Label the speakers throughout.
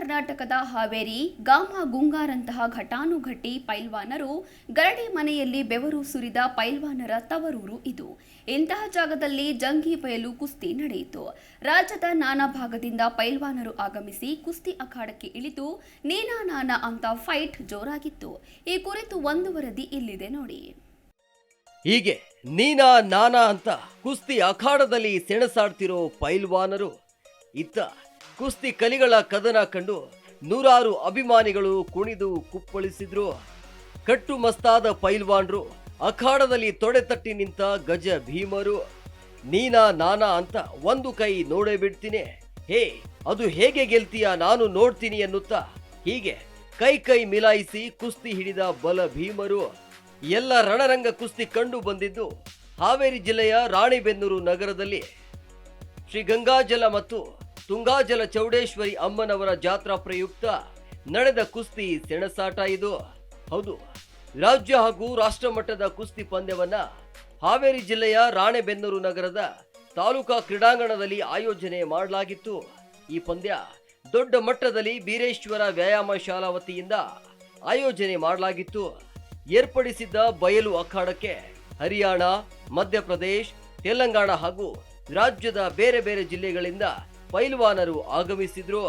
Speaker 1: ಕರ್ನಾಟಕದ ಹಾವೇರಿ, ಗಾಮ, ಗುಂಗಾರಂತಹ ಘಟಾನುಘಟಿ ಪೈಲ್ವಾನರು ಗರಡಿ ಮನೆಯಲ್ಲಿ ಬೆವರು ಸುರಿದ ಪೈಲ್ವಾನರ ತವರೂರು ಇದು. ಇಂತಹ ಜಾಗದಲ್ಲಿ ಜಂಗಿ ಬಯಲು ಕುಸ್ತಿ ನಡೆಯಿತು. ರಾಜ್ಯದ ನಾನಾ ಭಾಗದಿಂದ ಪೈಲ್ವಾನರು ಆಗಮಿಸಿ ಕುಸ್ತಿ ಅಖಾಡಕ್ಕೆ ಇಳಿದು, ನೀನಾ ನಾನಾ ಅಂತ ಫೈಟ್ ಜೋರಾಗಿತ್ತು. ಈ ಕುರಿತು ಒಂದು ವರದಿ ಇಲ್ಲಿದೆ ನೋಡಿ.
Speaker 2: ಹೀಗೆ ನೀನಾ ನಾನಾ ಅಂತ ಕುಸ್ತಿ ಅಖಾಡದಲ್ಲಿ ಸೆಣಸಾಡ್ತಿರೋ ಪೈಲ್ವಾನರು ಇತ್ತ ಕುಸ್ತಿ ಕಲಿಗಳ ಕದನ ಕಂಡು ನೂರಾರು ಅಭಿಮಾನಿಗಳು ಕುಣಿದು ಕುಪ್ಪಳಿಸಿದ್ರು. ಕಟ್ಟು ಮಸ್ತಾದ ಪೈಲ್ವಾನ್ರು ಅಖಾಡದಲ್ಲಿ ತೊಡೆತಟ್ಟಿ ನಿಂತ ಗಜ ಭೀಮರು. ನೀನಾ ನಾನಾ ಅಂತ ಒಂದು ಕೈ ನೋಡೇ ಬಿಡ್ತೀನಿ. ಹೇ, ಅದು ಹೇಗೆ ಗೆಲ್ತೀಯ ನಾನು ನೋಡ್ತೀನಿ ಎನ್ನುತ್ತಾ ಹೀಗೆ ಕೈ ಕೈ ಮಿಲಾಯಿಸಿ ಕುಸ್ತಿ ಹಿಡಿದ ಬಲ ಭೀಮರು. ಎಲ್ಲ ರಣರಂಗ ಕುಸ್ತಿ ಕಂಡು ಬಂದಿದ್ದು ಹಾವೇರಿ ಜಿಲ್ಲೆಯ ರಾಣಿಬೆನ್ನೂರು ನಗರದಲ್ಲಿ. ಶ್ರೀ ಗಂಗಾಜಲ ಮತ್ತು ತುಂಗಾಜಲ ಚೌಡೇಶ್ವರಿ ಅಮ್ಮನವರ ಜಾತ್ರಾ ಪ್ರಯುಕ್ತ ನಡೆದ ಕುಸ್ತಿ ಸೆಣಸಾಟ ಇದು. ಹೌದು, ರಾಜ್ಯ ಹಾಗೂ ರಾಷ್ಟ್ರ ಮಟ್ಟದ ಕುಸ್ತಿ ಪಂದ್ಯವನ್ನ ಹಾವೇರಿ ಜಿಲ್ಲೆಯ ರಾಣೆಬೆನ್ನೂರು ನಗರದ ತಾಲೂಕಾ ಕ್ರೀಡಾಂಗಣದಲ್ಲಿ ಆಯೋಜನೆ ಮಾಡಲಾಗಿತ್ತು. ಈ ಪಂದ್ಯ ದೊಡ್ಡ ಮಟ್ಟದಲ್ಲಿ ಬೀರೇಶ್ವರ ವ್ಯಾಯಾಮ ಶಾಲಾ ವತಿಯಿಂದ ಆಯೋಜನೆ ಮಾಡಲಾಗಿತ್ತು. ಏರ್ಪಡಿಸಿದ್ದ ಬಯಲು ಅಖಾಡಕ್ಕೆ ಹರಿಯಾಣ, ಮಧ್ಯಪ್ರದೇಶ್, ತೆಲಂಗಾಣ ಹಾಗೂ ರಾಜ್ಯದ ಬೇರೆ ಬೇರೆ ಜಿಲ್ಲೆಗಳಿಂದ ಪೈಲ್ವಾನರು ಆಗಮಿಸಿದ್ರು.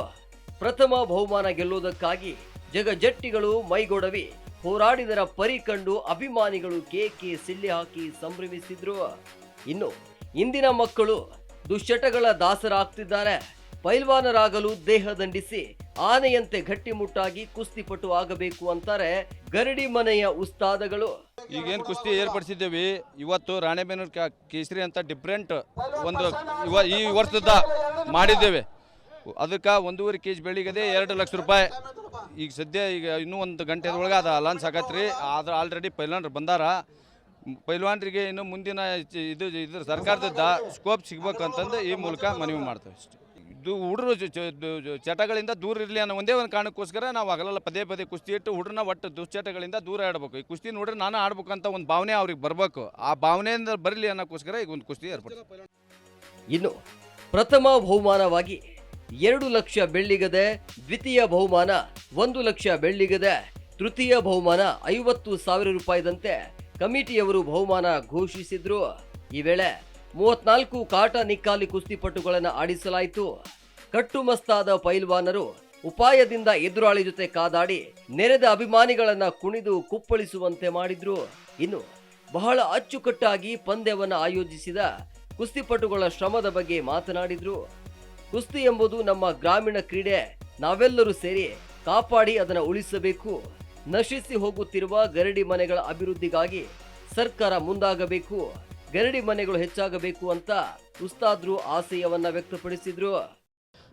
Speaker 2: ಪ್ರಥಮ ಬಹುಮಾನ ಗೆಲ್ಲುವುದಕ್ಕಾಗಿ ಜಗಜಟ್ಟಿಗಳು ಮೈಗೊಡವಿ. ಹೋರಾಡಿದರ ಪರಿ ಕಂಡು ಅಭಿಮಾನಿಗಳು ಕೇಕೆ ಸಿಲ್ಲಿ ಹಾಕಿ ಸಂಭ್ರಮಿಸಿದ್ರು. ಇನ್ನು ಇಂದಿನ ಮಕ್ಕಳು ದುಶ್ಚಟಗಳ ದಾಸರಾಗ್ತಿದ್ದಾರೆ. ಪೈಲ್ವಾನರಾಗಲು ದೇಹ ದಂಡಿಸಿ ಆನೆಯಂತೆ ಗಟ್ಟಿಮುಟ್ಟಾಗಿ ಕುಸ್ತಿಪಟು ಆಗಬೇಕು ಅಂತಾರೆ ಗರಡಿ ಮನೆಯ ಉಸ್ತಾದಗಳು.
Speaker 3: ಈಗೇನು ಕುಸ್ತಿ ಏರ್ಪಡಿಸಿದ್ದೇವೆ. ಇವತ್ತು ರಾಣೆಬೆನ್ನೂರು ಕೇಸರಿ ಅಂತ ಡಿಫ್ರೆಂಟ್ ಒಂದು ಈ ವರ್ಷದ ಮಾಡಿದ್ದೇವೆ. ಅದಕ್ಕೆ ಒಂದೂವರೆ ಕೆ ಜಿ ಬೆಳಿಗ್ಗೆ ಎರಡು ಲಕ್ಷ ರೂಪಾಯಿ. ಈಗ ಸದ್ಯ ಈಗ ಇನ್ನೂ ಒಂದು ಗಂಟೆದೊಳಗೆ ಅದು ಅಲಾನ್ಸ್ ಆಗತ್ರಿ. ಆದ್ರೆ ಆಲ್ರೆಡಿ ಪೈಲ್ವಾನ್ರು ಬಂದಾರ. ಪೈಲ್ವಾನ್ರಿಗೆ ಇನ್ನು ಮುಂದಿನ ಇದು ಇದು ಸರ್ಕಾರದ ಸ್ಕೋಪ್ ಸಿಗ್ಬೇಕು ಅಂತಂದು ಈ ಮೂಲಕ ಮನವಿ ಮಾಡ್ತೇವೆ ಅಷ್ಟೇ. ಇದು ಹುಡುಗರು ಚಟಗಳಿಂದ ದೂರ ಇರಲಿ ಅನ್ನೋ ಒಂದೇ ಒಂದು ಕಾರಣಕ್ಕೋಸ್ಕರ ನಾವು ಆಗಲ್ಲ ಪದೇ ಪದೇ ಕುಸ್ತಿ ಇಟ್ಟು ಹುಡುಗರನ್ನ ಒಟ್ಟು ದುಶ್ಚಟಗಳಿಂದ ದೂರ ಆಡಬೇಕು. ಈ ಕುಸ್ತಿ ನೋಡ್ರೆ ನಾನು ಆಡ್ಬೇಕಂತ ಒಂದು ಭಾವನೆ ಅವ್ರಿಗೆ ಬರಬೇಕು. ಆ ಭಾವನೆಯಿಂದ ಬರಲಿ ಅನ್ನೋಕ್ಕೋಸ್ಕರ ಈಗ ಒಂದು ಕುಸ್ತಿ ಏರ್ಪಡ್ತದೆ
Speaker 2: ಇನ್ನು ಪ್ರಥಮ ಬಹುಮಾನವಾಗಿ ಎರಡು ಲಕ್ಷ ಬೆಳ್ಳಿಗದೆ ದ್ವಿತೀಯ ಬಹುಮಾನ ಒಂದು ಲಕ್ಷ ಬೆಳ್ಳಿಗದೆ ತೃತೀಯ ಬಹುಮಾನ ಐವತ್ತು ಸಾವಿರ ರೂಪಾಯಿದಂತೆ ಕಮಿಟಿಯವರು ಬಹುಮಾನ ಘೋಷಿಸಿದ್ರು. ಈ ವೇಳೆ ಮೂವತ್ನಾಲ್ಕು ಕಾಟ ನಿಕ್ಕಾಲಿ ಕುಸ್ತಿಪಟುಗಳನ್ನು ಆಡಿಸಲಾಯಿತು. ಕಟ್ಟುಮಸ್ತಾದ ಪೈಲ್ವಾನರು ಉಪಾಯದಿಂದ ಎದುರಾಳಿ ಜೊತೆ ಕಾದಾಡಿ ನೆರೆದ ಅಭಿಮಾನಿಗಳನ್ನ ಕುಣಿದು ಕುಪ್ಪಳಿಸುವಂತೆ ಮಾಡಿದ್ರು. ಇನ್ನು ಬಹಳ ಅಚ್ಚುಕಟ್ಟಾಗಿ ಪಂದ್ಯವನ್ನು ಆಯೋಜಿಸಿದ ಕುಸ್ತಿಪಟುಗಳ ಶ್ರಮದ ಬಗ್ಗೆ ಮಾತನಾಡಿದ್ರು. ಕುಸ್ತಿ ಎಂಬುದು ನಮ್ಮ ಗ್ರಾಮೀಣ ಕ್ರೀಡೆ. ನಾವೆಲ್ಲರೂ ಸೇರಿ ಕಾಪಾಡಿ ಅದನ್ನು ಉಳಿಸಬೇಕು. ನಶಿಸಿ ಹೋಗುತ್ತಿರುವ ಗರಡಿ ಮನೆಗಳ ಅಭಿವೃದ್ಧಿಗಾಗಿ ಸರ್ಕಾರ ಮುಂದಾಗಬೇಕು. ಗರಡಿ ಮನೆಗಳು ಹೆಚ್ಚಾಗಬೇಕು ಅಂತ ಉಸ್ತಾದ್ರು ಆಶಯವನ್ನ ವ್ಯಕ್ತಪಡಿಸಿದ್ರು.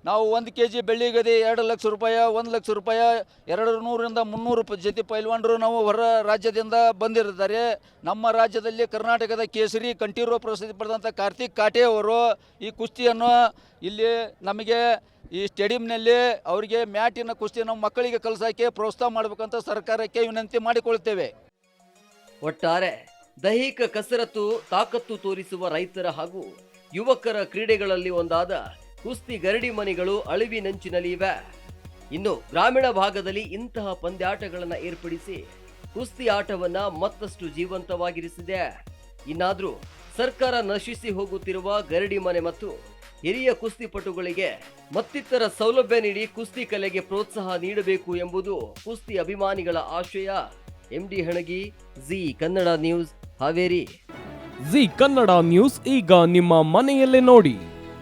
Speaker 4: ನಾವು ಒಂದು ಕೆ ಜಿ ಬೆಳ್ಳಿಗದಿ ಎರಡು ಲಕ್ಷ ರೂಪಾಯಿ, ಒಂದು ಲಕ್ಷ ರೂಪಾಯಿ, ಎರಡು ನೂರರಿಂದ ಮುನ್ನೂರು ಜೊತೆ ಪೈಲ್ವಾನರು ನಾವು ಹೊರ ರಾಜ್ಯದಿಂದ ಬಂದಿರ್ತಾರೆ. ನಮ್ಮ ರಾಜ್ಯದಲ್ಲಿ ಕರ್ನಾಟಕದ ಕೇಸರಿ ಕಂಠೀರೋ ಪ್ರಸಿದ್ಧಿ ಪಡೆದಂಥ ಕಾರ್ತಿಕ್ ಕಾಟೆ ಅವರು ಈ ಕುಸ್ತಿಯನ್ನು ಇಲ್ಲಿ ನಮಗೆ ಈ ಸ್ಟೇಡಿಯಂನಲ್ಲಿ ಅವರಿಗೆ ಮ್ಯಾಟಿನ ಕುಸ್ತಿ ನಮ್ಮ ಮಕ್ಕಳಿಗೆ ಕಲಿಸೋಕ್ಕೆ ಪ್ರೋತ್ಸಾಹ ಮಾಡಬೇಕಂತ ಸರ್ಕಾರಕ್ಕೆ ವಿನಂತಿ ಮಾಡಿಕೊಳ್ತೇವೆ
Speaker 2: ಒಟ್ಟಾರೆ ದೈಹಿಕ ಕಸರತ್ತು, ತಾಕತ್ತು ತೋರಿಸುವ ರೈತರ ಹಾಗೂ ಯುವಕರ ಕ್ರೀಡೆಗಳಲ್ಲಿ ಒಂದಾದ ಕುಸ್ತಿ ಗರಡಿ ಮನೆಗಳು ಅಳಿವಿನಂಚಿನಲ್ಲಿ ಇವೆ ಇನ್ನು ಗ್ರಾಮೀಣ ಭಾಗದಲ್ಲಿ ಇಂತಹ ಪಂದ್ಯಾಟಗಳನ್ನು ಏರ್ಪಡಿಸಿ ಕುಸ್ತಿ ಆಟವನ್ನ ಮತ್ತಷ್ಟು ಜೀವಂತವಾಗಿರಿಸಿದೆ. ಇನ್ನಾದರೂ ಸರ್ಕಾರ ನಶಿಸಿ ಹೋಗುತ್ತಿರುವ ಗರಡಿ ಮನೆ ಮತ್ತು ಹಿರಿಯ ಕುಸ್ತಿಪಟುಗಳಿಗೆ ಮತ್ತಿತರ ಸೌಲಭ್ಯ ನೀಡಿ ಕುಸ್ತಿ ಕಲೆಗೆ ಪ್ರೋತ್ಸಾಹ ನೀಡಬೇಕು ಎಂಬುದು ಕುಸ್ತಿ ಅಭಿಮಾನಿಗಳ ಆಶಯ. MD Hanagi, G Kannada news Haveri.
Speaker 5: G Kannada news ಈಗ ನಿಮ್ಮ ಮನೆಯಲ್ಲೇ ನೋಡಿ.